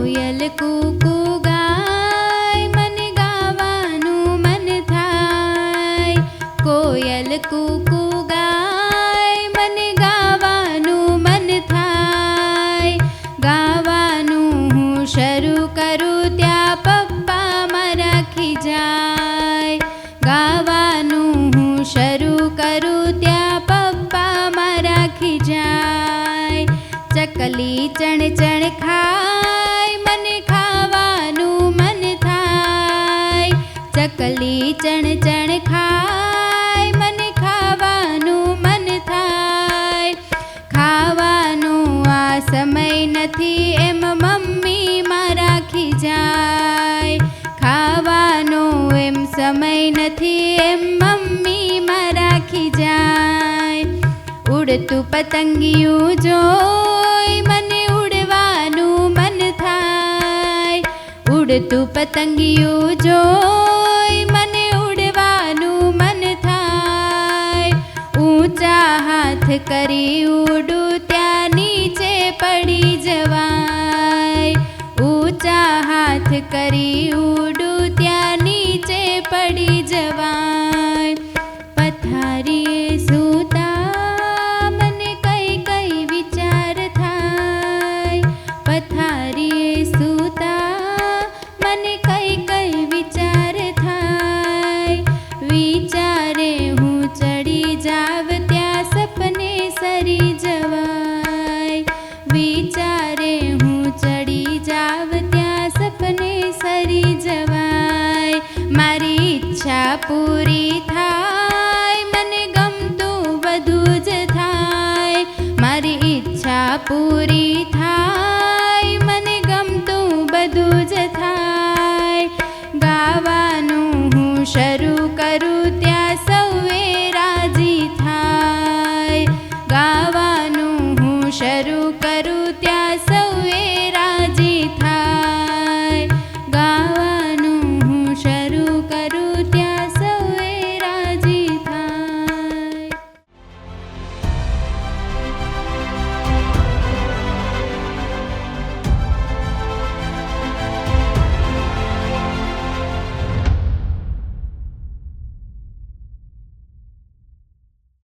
કોયલ કુકુ ગાય, મને ગાવાનું મન થાય. કોયલ કુકુ ગાય, મને ગાવાનું મન થાય. ગાવાનું હું શરૂ કરું ત્યાં પપ્પા મારા ખીજાય. ગાવાનું હું શરૂ કરું ત્યાં પપ્પા મારા ખીજાય. ચકલી ચણ ચણ ખાય. ચકલી ચણ ચણ ખાય. મને ખાવાનું મન થાય. ખાવાનું આ સમય નથી એમ મમ્મી રાખી જાય ખાવાનો એમ સમય નથી એમ મમ્મી રાખી જાય ઉડતું પતંગિયું જોઈ મને ઉડવાનું મન થાય. ઉડતું પતંગિયું જોઈ ઊંચા હાથ કરી ઉડું ત્યાં નીચે પડી જવાય. ઊંચા હાથ કરી ઉડું જવાય. વિચારે હું ચડી જાવ ત્યાં સપને સરી જવાય. મારી ઈચ્છા પૂરી થાય, મને ગમતું બધું જ થાય. મારી ઈચ્છા પૂરી થાય, મને ગમતું બધું જ થાય. ગાવાનું હું શરૂ કરું ત્યાં